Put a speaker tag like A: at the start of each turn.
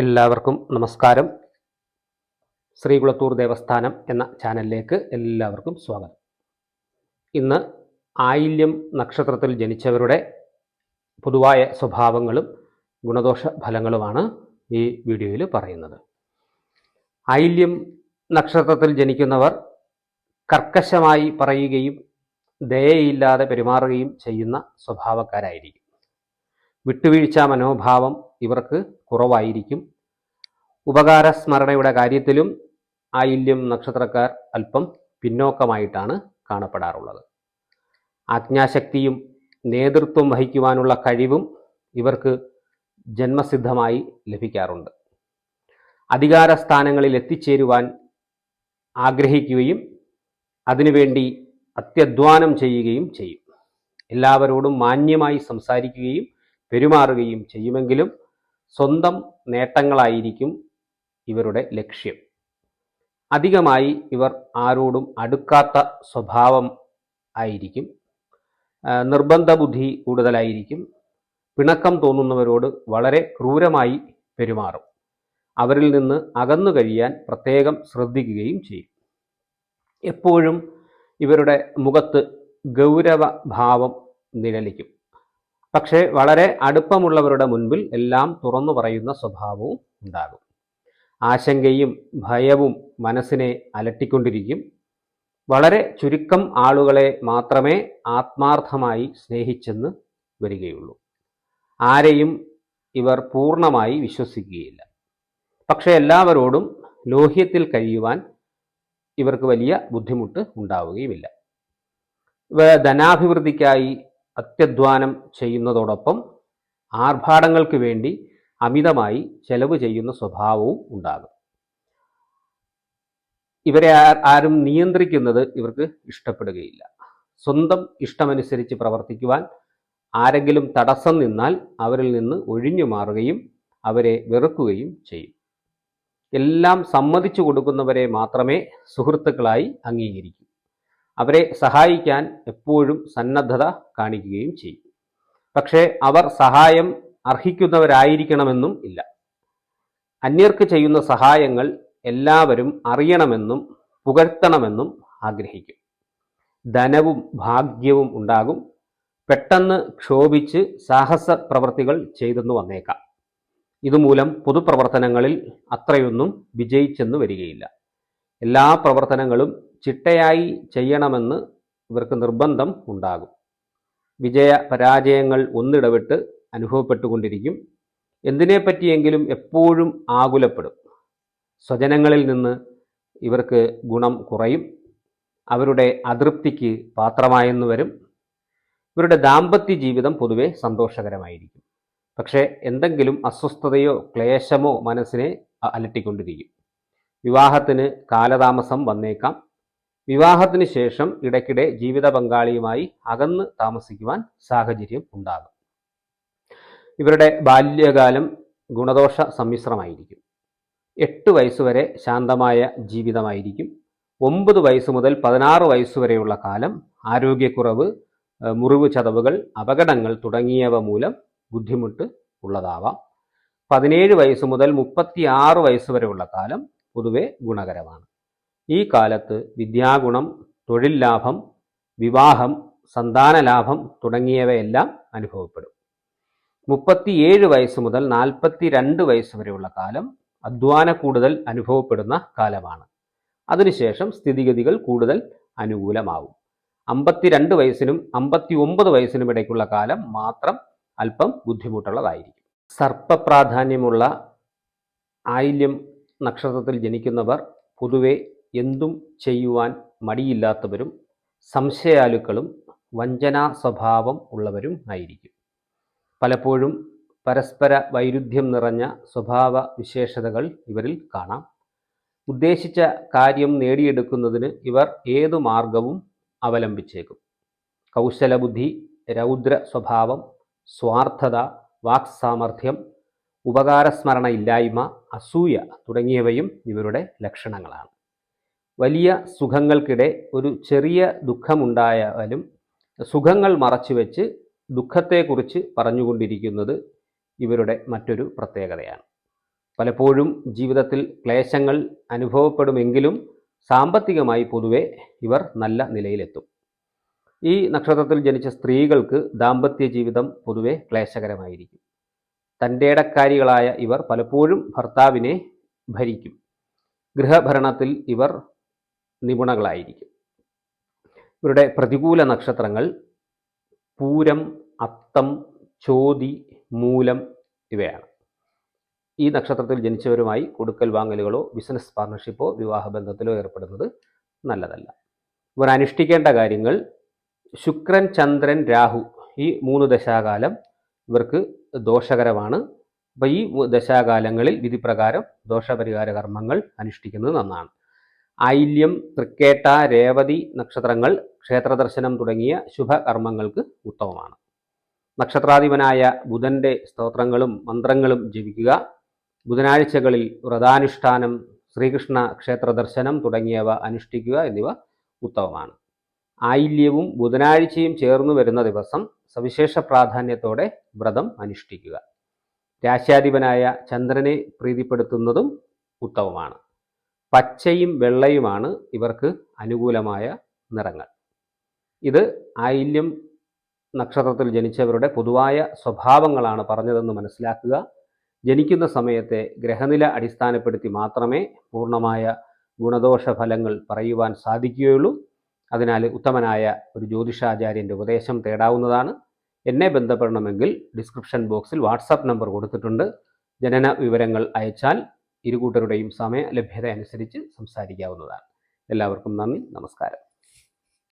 A: എല്ലാവർക്കും നമസ്കാരം. ശ്രീകുളത്തൂർ ദേവസ്ഥാനം എന്ന ചാനലിലേക്ക് എല്ലാവർക്കും സ്വാഗതം. ഇന്ന് ആയില്യം നക്ഷത്രത്തിൽ ജനിച്ചവരുടെ പൊതുവായ സ്വഭാവങ്ങളും ഗുണദോഷ ഫലങ്ങളുമാണ് ഈ വീഡിയോയിൽ പറയുന്നത്. ആയില്യം നക്ഷത്രത്തിൽ ജനിക്കുന്നവർ കർക്കശമായി പറയുകയും ദയയില്ലാതെ പെരുമാറുകയും ചെയ്യുന്ന സ്വഭാവക്കാരായിരിക്കും. വിട്ടുവീഴ്ച മനോഭാവം ഇവർക്ക് കുറവായിരിക്കും. ഉപകാരസ്മരണയുടെ കാര്യത്തിലും ആയില്യം നക്ഷത്രക്കാർ അല്പം പിന്നോക്കമായിട്ടാണ് കാണപ്പെടാറുള്ളത്. ആജ്ഞാശക്തിയും നേതൃത്വം വഹിക്കുവാനുള്ള കഴിവും ഇവർക്ക് ജന്മസിദ്ധമായി ലഭിക്കാറുണ്ട്. അധികാര സ്ഥാനങ്ങളിൽ എത്തിച്ചേരുവാൻ ആഗ്രഹിക്കുകയും അതിനുവേണ്ടി അത്യധ്വാനം ചെയ്യുകയും ചെയ്യും. എല്ലാവരോടും മാന്യമായി സംസാരിക്കുകയും പെരുമാറുകയും ചെയ്യുമെങ്കിലും സ്വന്തം നേട്ടങ്ങളായിരിക്കും ഇവരുടെ ലക്ഷ്യം. അധികമായി ഇവർ ആരോടും അടുക്കാത്ത സ്വഭാവം ആയിരിക്കും. നിർബന്ധ ബുദ്ധി കൂടുതലായിരിക്കും. പിണക്കം തോന്നുന്നവരോട് വളരെ ക്രൂരമായി പെരുമാറും. അവരിൽ നിന്ന് അകന്നു കഴിയാൻ പ്രത്യേകം ശ്രദ്ധിക്കുകയും ചെയ്യും. എപ്പോഴും ഇവരുടെ മുഖത്ത് ഗൗരവ ഭാവം നിഴലിക്കും പക്ഷേ വളരെ അടുപ്പമുള്ളവരുടെ മുൻപിൽ എല്ലാം തുറന്നു പറയുന്ന സ്വഭാവവും ഉണ്ടാകും. ആശങ്കയും ഭയവും മനസ്സിനെ അലട്ടിക്കൊണ്ടിരിക്കും. വളരെ ചുരുക്കം ആളുകളെ മാത്രമേ ആത്മാർത്ഥമായി സ്നേഹിച്ചെന്ന് വരികയുള്ളൂ. ആരെയും ഇവർ പൂർണമായി വിശ്വസിക്കുകയില്ല. പക്ഷേ എല്ലാവരോടും ലോഹ്യത്തിൽ കഴിയുവാൻ ഇവർക്ക് വലിയ ബുദ്ധിമുട്ട് ഉണ്ടാവുകയുമില്ല. ഇവ ധനാഭിവൃദ്ധിക്കായി അത്യധ്വാനം ചെയ്യുന്നതോടൊപ്പം ആർഭാടങ്ങൾക്ക് വേണ്ടി അമിതമായി ചെലവ് ചെയ്യുന്ന സ്വഭാവവും ഉണ്ടാകും. ഇവരെ ആരും നിയന്ത്രിക്കുന്നത് ഇവർക്ക് ഇഷ്ടപ്പെടുകയില്ല. സ്വന്തം ഇഷ്ടമനുസരിച്ച് പ്രവർത്തിക്കുവാൻ ആരെങ്കിലും തടസ്സം നിന്നാൽ അവരിൽ നിന്ന് ഒഴിഞ്ഞു മാറുകയും അവരെ വെറുക്കുകയും ചെയ്യും. എല്ലാം സമ്മതിച്ചു കൊടുക്കുന്നവരെ മാത്രമേ സുഹൃത്തുക്കളായി അംഗീകരിക്കൂ. അവരെ സഹായിക്കാൻ എപ്പോഴും സന്നദ്ധത കാണിക്കുകയും ചെയ്യും. പക്ഷേ അവർ സഹായം അർഹിക്കുന്നവരായിരിക്കണമെന്നും ഇല്ല. അന്യർക്ക് ചെയ്യുന്ന സഹായങ്ങൾ എല്ലാവരും അറിയണമെന്നും പുകഴ്ത്തണമെന്നും ആഗ്രഹിക്കും. ധനവും ഭാഗ്യവും ഉണ്ടാകും. പെട്ടെന്ന് ക്ഷോഭിച്ച് സാഹസ പ്രവൃത്തികൾ ചെയ്തെന്ന് വന്നേക്കാം. ഇതുമൂലം പൊതുപ്രവർത്തനങ്ങളിൽ അത്രയൊന്നും വിജയിച്ചെന്ന് വരികയില്ല. എല്ലാ പ്രവർത്തനങ്ങളും ചിട്ടയായി ചെയ്യണമെന്ന് ഇവർക്ക് നിർബന്ധം ഉണ്ടാകും. വിജയ പരാജയങ്ങൾ ഒന്നിടവിട്ട് അനുഭവപ്പെട്ടുകൊണ്ടിരിക്കും. എന്തിനെപ്പറ്റിയെങ്കിലും എപ്പോഴും ആകുലപ്പെടും. സ്വജനങ്ങളിൽ നിന്ന് ഇവർക്ക് ഗുണം കുറയും. അവരുടെ അതൃപ്തിക്ക് പാത്രമായെന്ന് വരും. ഇവരുടെ ദാമ്പത്യ ജീവിതം പൊതുവെ സന്തോഷകരമായിരിക്കും. പക്ഷേ എന്തെങ്കിലും അസ്വസ്ഥതയോ ക്ലേശമോ മനസ്സിനെ അലട്ടിക്കൊണ്ടിരിക്കും. വിവാഹത്തിന് കാലതാമസം വന്നേക്കാം. വിവാഹത്തിന് ശേഷം ഇടയ്ക്കിടെ ജീവിത പങ്കാളിയുമായി അകന്ന് താമസിക്കുവാൻ സാഹചര്യം ഉണ്ടാകും. ഇവരുടെ ബാല്യകാലം ഗുണദോഷ സമ്മിശ്രമായിരിക്കും. എട്ട് വയസ്സുവരെ ശാന്തമായ ജീവിതമായിരിക്കും. ഒമ്പത് വയസ്സ് മുതൽ പതിനാറ് വയസ്സുവരെയുള്ള കാലം ആരോഗ്യക്കുറവ് മുറിവ് ചതവുകൾ അപകടങ്ങൾ തുടങ്ങിയവ മൂലം ബുദ്ധിമുട്ട് ഉള്ളതാവാം. പതിനേഴ് വയസ്സ് മുതൽ മുപ്പത്തി ആറ് വയസ്സ് വരെയുള്ള കാലം പൊതുവെ ഗുണകരമാണ്. ഈ കാലത്ത് വിദ്യാഗുണം തൊഴിൽ ലാഭം വിവാഹം സന്താന ലാഭം തുടങ്ങിയവയെല്ലാം അനുഭവപ്പെടും. മുപ്പത്തിയേഴ് വയസ്സ് മുതൽ നാൽപ്പത്തി രണ്ട് വയസ്സ് വരെയുള്ള കാലം അധ്വാന കൂടുതൽ അനുഭവപ്പെടുന്ന കാലമാണ്. അതിനുശേഷം സ്ഥിതിഗതികൾ കൂടുതൽ അനുകൂലമാവും. അമ്പത്തിരണ്ട് വയസ്സിനും അമ്പത്തി ഒമ്പത് വയസ്സിനും ഇടയ്ക്കുള്ള കാലം മാത്രം അല്പം ബുദ്ധിമുട്ടുള്ളതായിരിക്കും. സർപ്പ പ്രാധാന്യമുള്ള ആയില്യം നക്ഷത്രത്തിൽ ജനിക്കുന്നവർ പൊതുവെ എന്തും ചെയ്യുവാൻ മടിയില്ലാത്തവരും സംശയാലുക്കളും വഞ്ചനാ സ്വഭാവം ഉള്ളവരും ആയിരിക്കും. പലപ്പോഴും പരസ്പര വൈരുദ്ധ്യം നിറഞ്ഞ സ്വഭാവ വിശേഷതകൾ ഇവരിൽ കാണാം. ഉദ്ദേശിച്ച കാര്യം നേടിയെടുക്കുന്നതിന് ഇവർ ഏതു മാർഗവും അവലംബിച്ചേക്കും. കൗശലബുദ്ധി രൗദ്ര സ്വഭാവം സ്വാർത്ഥത വാക്സാമർഥ്യം ഉപകാരസ്മരണ ഇല്ലായ്മ അസൂയ തുടങ്ങിയവയും ഇവരുടെ ലക്ഷണങ്ങളാണ്. വലിയ സുഖങ്ങൾക്കിടെ ഒരു ചെറിയ ദുഃഖമുണ്ടായാലും സുഖങ്ങൾ മറച്ചുവെച്ച് ദുഃഖത്തെക്കുറിച്ച് പറഞ്ഞുകൊണ്ടിരിക്കുന്നത് ഇവരുടെ മറ്റൊരു പ്രത്യേകതയാണ്. പലപ്പോഴും ജീവിതത്തിൽ ക്ലേശങ്ങൾ അനുഭവപ്പെടുമെങ്കിലും സാമ്പത്തികമായി പൊതുവെ ഇവർ നല്ല നിലയിലെത്തും. ഈ നക്ഷത്രത്തിൽ ജനിച്ച സ്ത്രീകൾക്ക് ദാമ്പത്യ ജീവിതം പൊതുവെ ക്ലേശകരമായിരിക്കും. തന്റെ ഇടക്കാരികളായ ഇവർ പലപ്പോഴും ഭർത്താവിനെ ഭരിക്കും. ഗൃഹഭരണത്തിൽ ഇവർ നിപുണകളായിരിക്കും. ഇവരുടെ പ്രതികൂല നക്ഷത്രങ്ങൾ പൂരം അത്തം ചോതി മൂലം ഇവയാണ്. ഈ നക്ഷത്രത്തിൽ ജനിച്ചവരുമായി കൊടുക്കൽ വാങ്ങലുകളോ ബിസിനസ് പാർട്ണർഷിപ്പോ വിവാഹബന്ധത്തിലോ ഏർപ്പെടുന്നത് നല്ലതല്ല. ഇവർ അനുഷ്ഠിക്കേണ്ട കാര്യങ്ങൾ ശുക്രൻ ചന്ദ്രൻ രാഹു ഈ മൂന്ന് ദശാകാലം ഇവർക്ക് ദോഷകരമാണ്. അപ്പോൾ ഈ ദശാകാലങ്ങളിൽ വിധിപ്രകാരം ദോഷപരിഹാര കർമ്മങ്ങൾ അനുഷ്ഠിക്കുന്നത് നന്നാണ്. ആയില്യം തൃക്കേട്ട രേവതി നക്ഷത്രങ്ങൾ ക്ഷേത്രദർശനം തുടങ്ങിയ ശുഭകർമ്മങ്ങൾക്ക് ഉത്തമമാണ്. നക്ഷത്രാധിപനായ ബുധന്റെ സ്തോത്രങ്ങളും മന്ത്രങ്ങളും ജപിക്കുക. ബുധനാഴ്ചകളിൽ വ്രതാനുഷ്ഠാനം ശ്രീകൃഷ്ണ ക്ഷേത്ര ദർശനം തുടങ്ങിയവ അനുഷ്ഠിക്കുക എന്നിവ ഉത്തമമാണ്. ആയില്യവും ബുധനാഴ്ചയും ചേർന്നു വരുന്ന ദിവസം സവിശേഷ പ്രാധാന്യത്തോടെ വ്രതം അനുഷ്ഠിക്കുക. രാശ്യാധിപനായ ചന്ദ്രനെ പ്രീതിപ്പെടുത്തുന്നതും ഉത്തമമാണ്. പച്ചയും വെള്ളയുമാണ് ഇവർക്ക് അനുകൂലമായ നിറങ്ങൾ. ഇത് ആയില്യം നക്ഷത്രത്തിൽ ജനിച്ചവരുടെ പൊതുവായ സ്വഭാവങ്ങളാണ് പറഞ്ഞതെന്ന് മനസ്സിലാക്കുക. ജനിക്കുന്ന സമയത്തെ ഗ്രഹനില അടിസ്ഥാനപ്പെടുത്തി മാത്രമേ പൂർണമായ ഗുണദോഷ ഫലങ്ങൾ പറയുവാൻ സാധിക്കുകയുള്ളൂ. അതിനാൽ ഉത്തമനായ ഒരു ജ്യോതിഷാചാര്യന്റെ ഉപദേശം തേടാവുന്നതാണ്. എന്നെ ബന്ധപ്പെടണമെങ്കിൽ ഡിസ്ക്രിപ്ഷൻ ബോക്സിൽ വാട്സാപ്പ് നമ്പർ കൊടുത്തിട്ടുണ്ട്. ജനന വിവരങ്ങൾ അയച്ചാൽ ഇരുകൂട്ടരുടെയും സമയ ലഭ്യത അനുസരിച്ച് സംസാരിക്കാവുന്നതാണ്. എല്ലാവർക്കും നന്ദി നമസ്കാരം.